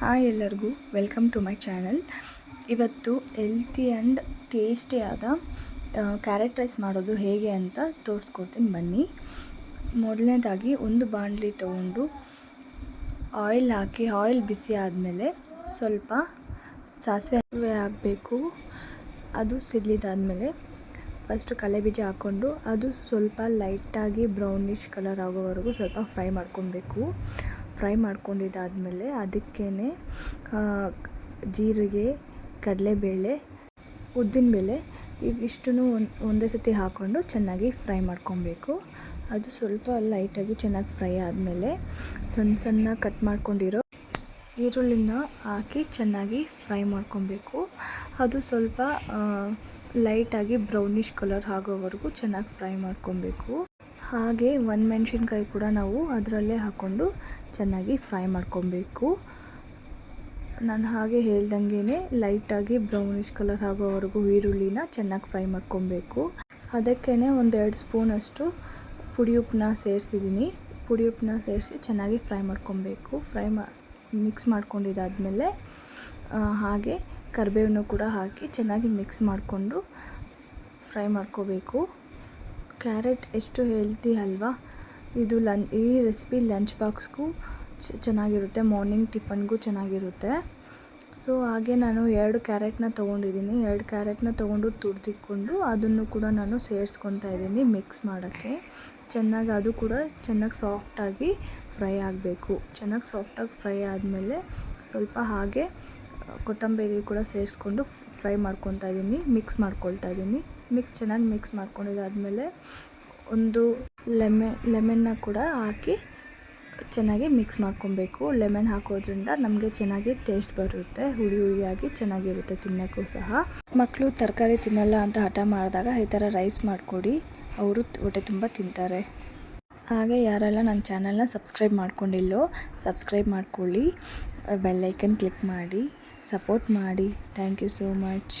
Hi ಎಲ್ಲರಿಗೂ welcome to my channel ಇವತ್ತು healthy and ಟೇಸ್ಟಿಯಾದ ಕ್ಯಾರೆಟ್ ರೈಸ್ ಮಾಡೋದು ಹೇಗೆ ಅಂತ ತೋರಿಸ್ಕೊಡ್ತೀನಿ ಬನ್ನಿ. ಮೊದಲನೇದಾಗಿ ಒಂದು ಬಾಣಲಿ ತೊಗೊಂಡು ಆಯಿಲ್ ಹಾಕಿ ಆಯಿಲ್ ಬಿಸಿ ಆದಮೇಲೆ ಸ್ವಲ್ಪ ಸಾಸಿವೆ ಹಾಕಬೇಕು. ಅದು ಸಿಡ್ಲಿದಾದಮೇಲೆ ಫಸ್ಟು ಕಲೆಬೀಜ ಹಾಕ್ಕೊಂಡು ಅದು ಸ್ವಲ್ಪ ಲೈಟಾಗಿ ಬ್ರೌನಿಷ್ ಕಲರ್ ಆಗೋವರೆಗೂ ಸ್ವಲ್ಪ ಫ್ರೈ ಮಾಡ್ಕೊಬೇಕು. ಫ್ರೈ ಮಾಡ್ಕೊಂಡಿದ್ದಾದಮೇಲೆ ಅದಕ್ಕೇ ಜೀರಿಗೆ, ಕಡಲೆಬೇಳೆ, ಉದ್ದಿನಬೇಳೆ ಇವಿಷ್ಟನ್ನು ಒಂದು ಒಂದೇ ಸತಿ ಹಾಕ್ಕೊಂಡು ಚೆನ್ನಾಗಿ ಫ್ರೈ ಮಾಡ್ಕೊಬೇಕು. ಅದು ಸ್ವಲ್ಪ ಲೈಟಾಗಿ ಚೆನ್ನಾಗಿ ಫ್ರೈ ಆದಮೇಲೆ ಸಣ್ಣ ಸಣ್ಣ ಕಟ್ ಮಾಡ್ಕೊಂಡಿರೋ ಈರುಳ್ಳಿನ ಹಾಕಿ ಚೆನ್ನಾಗಿ ಫ್ರೈ ಮಾಡ್ಕೊಬೇಕು. ಅದು ಸ್ವಲ್ಪ ಲೈಟಾಗಿ ಬ್ರೌನಿಷ್ ಕಲರ್ ಆಗೋವರೆಗೂ ಚೆನ್ನಾಗಿ ಫ್ರೈ ಮಾಡ್ಕೊಬೇಕು. ಹಾಗೆ ಮೆಣಸಿನ್ಕಾಯಿ ಕೂಡ ನಾವು ಅದರಲ್ಲೇ ಹಾಕ್ಕೊಂಡು ಚೆನ್ನಾಗಿ ಫ್ರೈ ಮಾಡ್ಕೊಬೇಕು. ನಾನು ಹಾಗೆ ಹೇಳ್ದಂಗೆ ಲೈಟಾಗಿ ಬ್ರೌನಿಷ್ ಕಲರ್ ಆಗೋವರೆಗೂ ಈರುಳ್ಳಿನ ಚೆನ್ನಾಗಿ ಫ್ರೈ ಮಾಡ್ಕೊಬೇಕು. ಅದಕ್ಕೇ ಒಂದೆರಡು ಸ್ಪೂನಷ್ಟು ಪುಡಿ ಉಪ್ಪನ್ನ ಸೇರಿಸಿದ್ದೀನಿ ಪುಡಿ ಉಪ್ಪನ್ನ ಸೇರಿಸಿ ಚೆನ್ನಾಗಿ ಫ್ರೈ ಮಾಡ್ಕೊಬೇಕು. ಫ್ರೈ ಮಾ ಮಿಕ್ಸ್ ಮಾಡ್ಕೊಂಡಿದ್ದಾದಮೇಲೆ ಹಾಗೆ ಕರಿಬೇವನ್ನು ಕೂಡ ಹಾಕಿ ಚೆನ್ನಾಗಿ ಮಿಕ್ಸ್ ಮಾಡಿಕೊಂಡು ಫ್ರೈ ಮಾಡ್ಕೋಬೇಕು. ಕ್ಯಾರೆಟ್ ಎಷ್ಟು ಹೆಲ್ತಿ ಅಲ್ವಾ? ಇದು ಲನ್, ಈ ರೆಸಿಪಿ ಲಂಚ್ ಬಾಕ್ಸ್ಗೂ ಚೆನ್ನಾಗಿರುತ್ತೆ. ಮಾರ್ನಿಂಗ್ ಟಿಫನ್ಗೂ ಚೆನ್ನಾಗಿರುತ್ತೆ. ಸೊ, ಹಾಗೆ ನಾನು ಎರಡು ಕ್ಯಾರೆಟ್ನ ತೊಗೊಂಡಿದ್ದೀನಿ. ಎರಡು ಕ್ಯಾರೆಟ್ನ ತೊಗೊಂಡು ತುರಿದಿಕ್ಕೊಂಡು ಅದನ್ನು ಕೂಡ ನಾನು ಸೇರಿಸ್ಕೊತಾ ಇದ್ದೀನಿ ಮಿಕ್ಸ್ ಮಾಡೋಕ್ಕೆ. ಚೆನ್ನಾಗಿ ಅದು ಕೂಡ ಚೆನ್ನಾಗಿ ಸಾಫ್ಟಾಗಿ ಫ್ರೈ ಆಗಬೇಕು. ಚೆನ್ನಾಗಿ ಸಾಫ್ಟಾಗಿ ಫ್ರೈ ಆದಮೇಲೆ ಸ್ವಲ್ಪ ಹಾಗೆ ಕೊತ್ತಂಬರಿ ಕೂಡ ಸೇರಿಸ್ಕೊಂಡು ಫ್ರೈ ಮಾಡ್ಕೊತಾ ಇದ್ದೀನಿ ಮಿಕ್ಸ್ ಮಾಡ್ಕೊಳ್ತಾ ಇದ್ದೀನಿ ಮಿಕ್ಸ್ ಚೆನ್ನಾಗಿ ಮಿಕ್ಸ್ ಮಾಡ್ಕೊಂಡಿದ್ದಾದಮೇಲೆ ಒಂದು ಲೆಮೆ ಲೆಮನ್ನ ಕೂಡ ಹಾಕಿ ಚೆನ್ನಾಗಿ ಮಿಕ್ಸ್ ಮಾಡ್ಕೊಬೇಕು ಲೆಮನ್ ಹಾಕೋದ್ರಿಂದ ನಮಗೆ ಚೆನ್ನಾಗಿ ಟೇಸ್ಟ್ ಬರುತ್ತೆ, ಹುಳಿ ಹುಳಿಯಾಗಿ ಚೆನ್ನಾಗಿರುತ್ತೆ ತಿನ್ನೋಕ್ಕೂ ಸಹ. ಮಕ್ಕಳು ತರಕಾರಿ ತಿನ್ನಲ್ಲ ಅಂತ ಹಠ ಮಾಡಿದಾಗ ಈ ಥರ ರೈಸ್ ಮಾಡಿಕೊಡಿ, ಅವರು ಹೊಟ್ಟೆ ತುಂಬ ತಿಂತಾರೆ. ಹಾಗೆ ಯಾರೆಲ್ಲ ನನ್ನ ಚಾನಲ್ನ ಸಬ್ಸ್ಕ್ರೈಬ್ ಮಾಡ್ಕೊಂಡಿಲ್ಲೋ ಸಬ್ಸ್ಕ್ರೈಬ್ ಮಾಡ್ಕೊಳ್ಳಿ ಬೆಲ್ಲೈಕನ್ ಕ್ಲಿಕ್ ಮಾಡಿ. ಸಪೋರ್ಟ್ ಮಾಡಿ. Thank you so much.